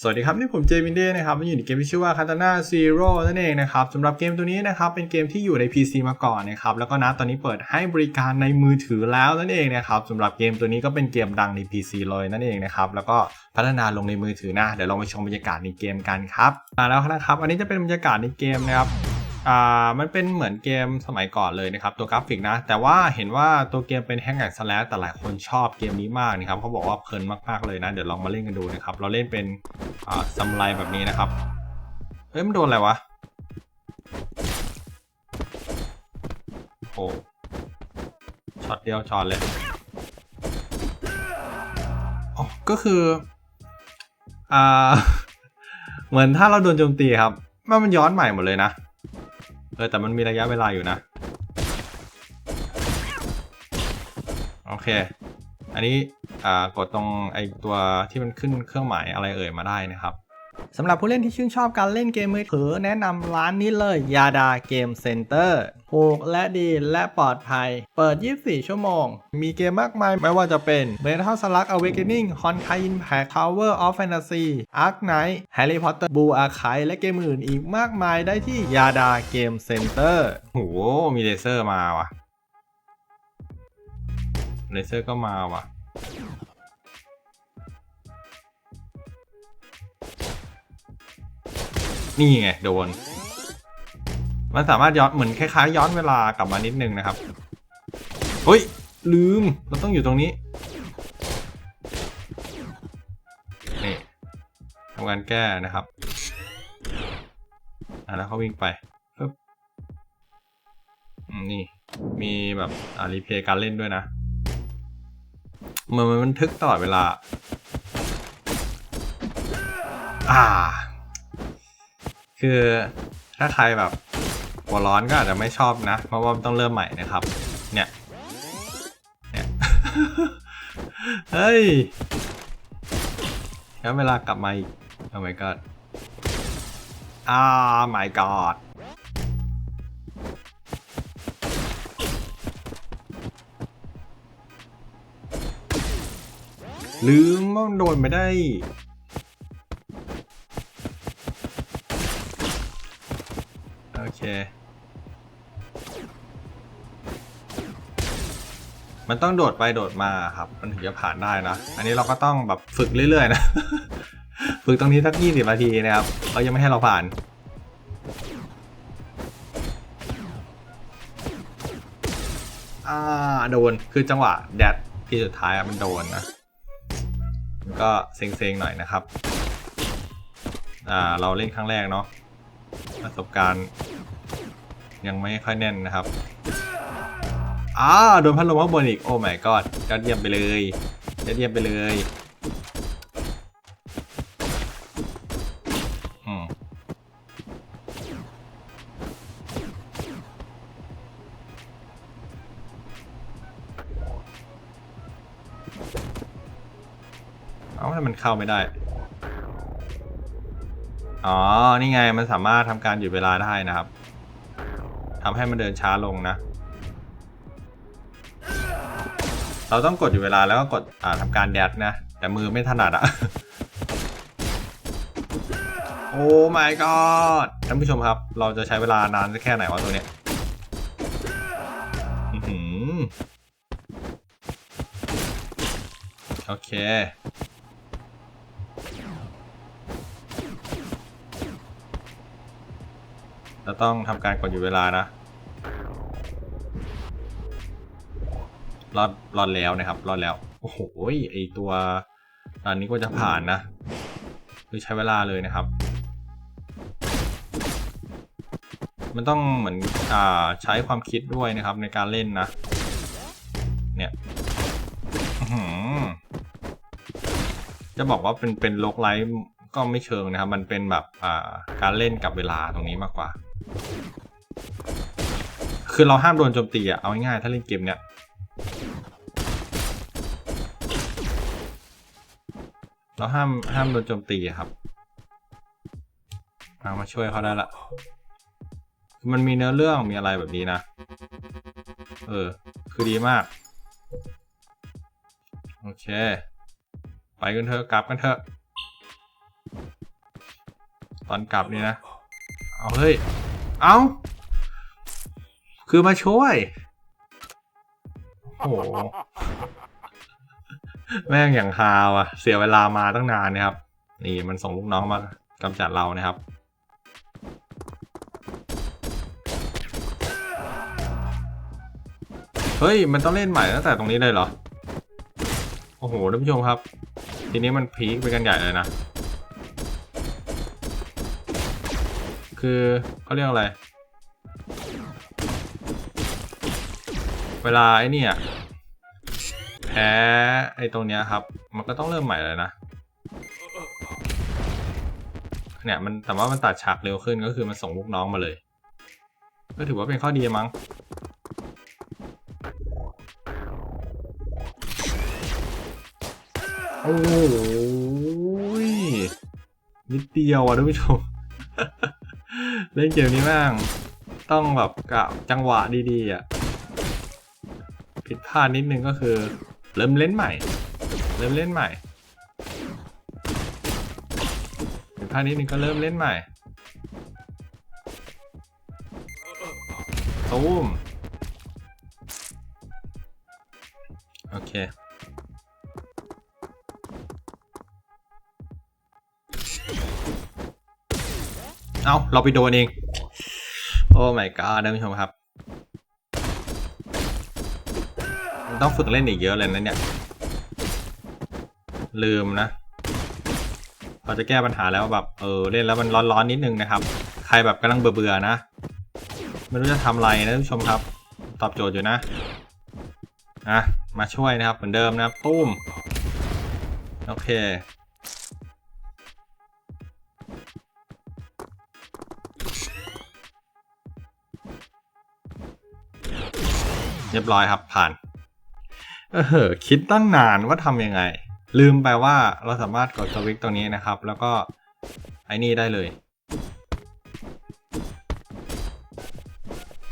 สวัสดีครับนี่ผมเจมินเด้นะครับมันอยู่ในเกมที่ชื่อว่า Katana Zero นั่นเองนะครับสำหรับเกมตัวนี้นะครับเป็นเกมที่อยู่ใน PC มาก่อนนะครับแล้วก็นะตอนนี้เปิดให้บริการในมือถือแล้วนั่นเองนะครับสำหรับเกมตัวนี้ก็เป็นเกมดังใน PC เลยนั่นเองนะครับแล้วก็พัฒนาลงในมือถือนะเดี๋ยวลองไปชมบรรยากาศในเกมกันครับมาแล้วนะครับ อันนี้จะเป็นบรรยากาศในเกมนะครับ อ่ามันเป็นเหมือนเกมสมัยก่อนเลยนะครับตัวกราฟิกนะ แต่ว่าเห็นว่าตัวเกมเป็นแฮงแอนด์สแลแต่หลายคนชอบเกมนี้มากนะครับเขาบอกว่าเพลินมากๆเลยนะ เดี๋ยวลองมาเล่นกันดูนะครับ เราเล่นเป็นอ่าซัมไรแบบนี้นะครับเฮ้ยมันโดนอะไรวะโอ้ช็อตเดียวช็อตเลยอ๋อก็คืออ่าเหมือนถ้าเราโดนโจมตีครับมันมันย้อนใหม่หมดเลยนะ เออแต่มันมีระยะเวลาอยู่นะ โอเค อันนี้อ่ากดตรงไอตัวที่มันขึ้นเครื่องหมายอะไรเอ่ยมาได้นะครับ สำหรับผู้เล่นที่ชื่นชอบการเล่นเกมมือถือแนะนำร้านนี้เลยยาดาเกมเซ็นเตอร์ถูกและดีและปลอดภัย เปิด 24 ชั่วโมง มีเกมมากมายไม่ว่าจะเป็น Metal Slug Awakening Honkai Impact Tower of Fantasy Ark Knight Harry Potter Blue Archive และเกมอื่นอีกมากมายได้ที่ยาดาเกมเซ็นเตอร์โหมีเลเซอร์มาว่ะเลเซอร์ก็มาว่ะ นี่ไงโดน มันสามารถย้อนเหมือนคล้ายๆย้อนเวลากลับมานิดนึงนะครับเฮ้ย ลืมเราต้องอยู่ตรงนี้นี่ทำการแก้นะครับอะแล้วเขาวิ่งไปปึ๊บนี่ มีแบบอ่ารีเพย์การเล่นด้วยนะเหมือนมันบันทึกตลอดเวลา อ่า คือถ้าใครแบบหัวร้อนก็อาจจะไม่ชอบนะ เพราะว่าต้องเริ่มใหม่นะครับ เนี่ย เนี่ย เฮ้ยแล้วเวลากลับมาอีก oh my god อ่า my god ลืมว่ามันโดนไม่ได้ มันต้องโดดไปโดดมาครับ มันถึงจะผ่านได้นะ อันนี้เราก็ต้องแบบฝึกเรื่อยๆนะ ฝึกตรงนี้สักยี่สิบนาทีนะครับเขายังไม่ให้เราผ่าน อ่าโดน คือจังหวะแดดที่สุดท้ายมันโดนนะนก็เซ็งๆหน่อยนะครับ อ่าเราเล่นครั้งแรกเนาะประสบการณ์ ยังไม่ค่อยแน่นนะครับอ้าโดนพัดลมข้างบนอีก โอ้ my god ยอดเยี่ยมไปเลยยอดเยี่ยมไปเลยเอ้าทำไมมันเข้าไม่ได้ อ๋อ นี่ไง มันสามารถทำการหยุดเวลาได้นะครับ ทำให้มันเดินช้าลงนะ เราต้องกดอยู่เวลาแล้วก็กดอ่าทำการแดดนะ แต่มือไม่ถนัดอะโอ้ my god ท่านผู้ชมครับ เราจะใช้เวลานานแค่ไหนวะตัวเนี้ยโอเค เราต้องทำการกดอยู่เวลานะรอดรอดแล้วนะครับ รอดแล้ว โอ้โหไอตัวตอนนี้ก็จะผ่านนะคือใช้เวลาเลยนะครับ มันต้องเหมือนอ่าใช้ความคิดด้วยนะครับ ในการเล่นนะ เนี่ยจะบอกว่าเป็นเป็นโลกไลฟ์ ก็ไม่เชิงนะครับ มันเป็นแบบการเล่นกับเวลาตรงนี้มากกว่า คือเราห้ามโดนโจมตีอะเอาง่ายๆถ้าเล่นเกมเนี้ยเราห้ามห้ามโดนโจมตีครับเอามาช่วยเขาได้ละ มันมีเนื้อเรื่องมีอะไรแบบนี้นะ เออ คือดีมาก โอเค ไปกันเถอะ กลับกันเถอะ ตอนกลับนี่นะ เอาเฮ้ย เอาคือมาช่วย โอ้โห แม่งอย่างฮาวอะเสียเวลามาตั้งนานนะครับ นี่มันส่งลูกน้องมากำจัดเรานะครับเฮ้ย มันต้องเล่นใหม่ตั้งแต่ตรงนี้เลยเหรอ โอ้โหท่านผู้ชมครับ ทีนี้มันพีคไปกันใหญ่เลยนะ คือเขาเรียกอะไร เวลาไอ้นี่อะแพ้ไอ้ตรงเนี้ยครับ มันก็ต้องเริ่มใหม่เลยนะเนี่ยมันแต่ว่ามันตัดฉากเร็วขึ้นก็คือมันส่งลูกน้องมาเลย ก็ถือว่าเป็นข้อดีมั้งโอ้ยนิดเดียวอะท่านผู้ชม เล่นเกมนี้แม่งต้องแบบกะจังหวะดีๆอะผิดพลาดนิดนึงก็คือ เริ่มเล่นใหม่ เริ่มเล่นใหม่ผิดพลาดนิดนึงก็เริ่มเล่นใหม่ตูมโอเค เอาเราไปโดนเอง โอ้ my god ท่านผู้ชมครับมันต้องฝึกเล่นอีกเยอะเลยนะเนี่ย ลืมนะพอจะแก้ปัญหาแล้วแบบ เออ เล่นแล้วมันร้อนๆนิดนึงนะครับ ใครแบบกำลังเบื่อๆนะ ไม่รู้จะทำอะไรนะท่านผู้ชมครับ ตอบโจทย์อยู่นะอะมาช่วยนะครับเหมือนเดิมนะครับตุ้ม โอเค เรียบร้อยครับผ่าน เออคิดตั้งนานว่าทำยังไง ลืมไปว่าเราสามารถกดสวิตตรงนี้นะครับ แล้วก็ไอ้นี่ได้เลย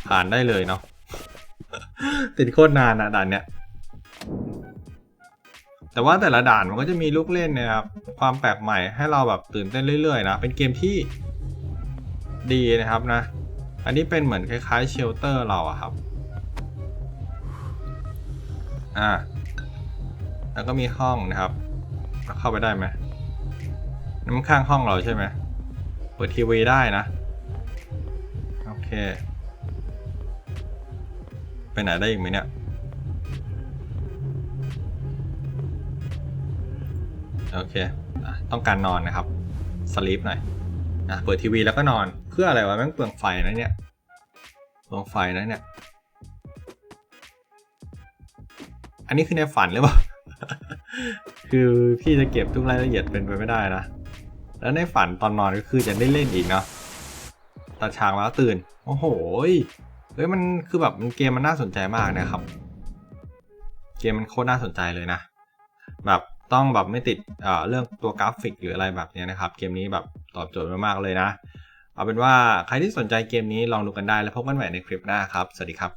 ผ่านได้เลยเนาะติดโคตรนานนะด่านเนี้ยแต่ว่าแต่ละด่านมันก็จะมีลูกเล่นนะครับ ความแปลกใหม่ให้เราแบบตื่นเต้นเรื่อยๆนะ เป็นเกมที่ดีนะครับนะ อันนี้เป็นเหมือนคล้ายๆเชลเตอร์เราอะครับ อ่า แล้วก็มีห้องนะครับแล้วเข้าไปได้ไหมน้ำข้างห้องเราใช่ไหมเปิดทีวีได้นะ โอเค ไปไหนได้อีกไหมเนี่ย โอเคอต้องการนอนนะครับ สลีปหน่อยอะเปิดทีวีแล้วก็นอน เพื่ออะไรวะแม่งเปลืองไฟนะเนี่ย เปลืองไฟนะเนี่ย อันนี้คือในฝันหรือเปล่า คือพี่จะเก็บทุกรายละเอียดเป็นไปไม่ได้นะ แล้วในฝันตอนนอนก็คือจะได้เล่นอีกเนาะตัดฉากแล้วตื่น โอ้โหยเฮ้ยมันคือแบบมันเกมมันน่าสนใจมากนะครับ เกมมันโคตรน่าสนใจเลยนะ แบบต้องแบบไม่ติดเอ่อเรื่องตัวกราฟิกหรืออะไรแบบนี้นะครับ เกมนี้แบบตอบโจทย์มากๆเลยนะ เอาเป็นว่าใครที่สนใจเกมนี้ลองดูกันได้แล้วพบกันใหม่ในคลิปหน้าครับ สวัสดีครับ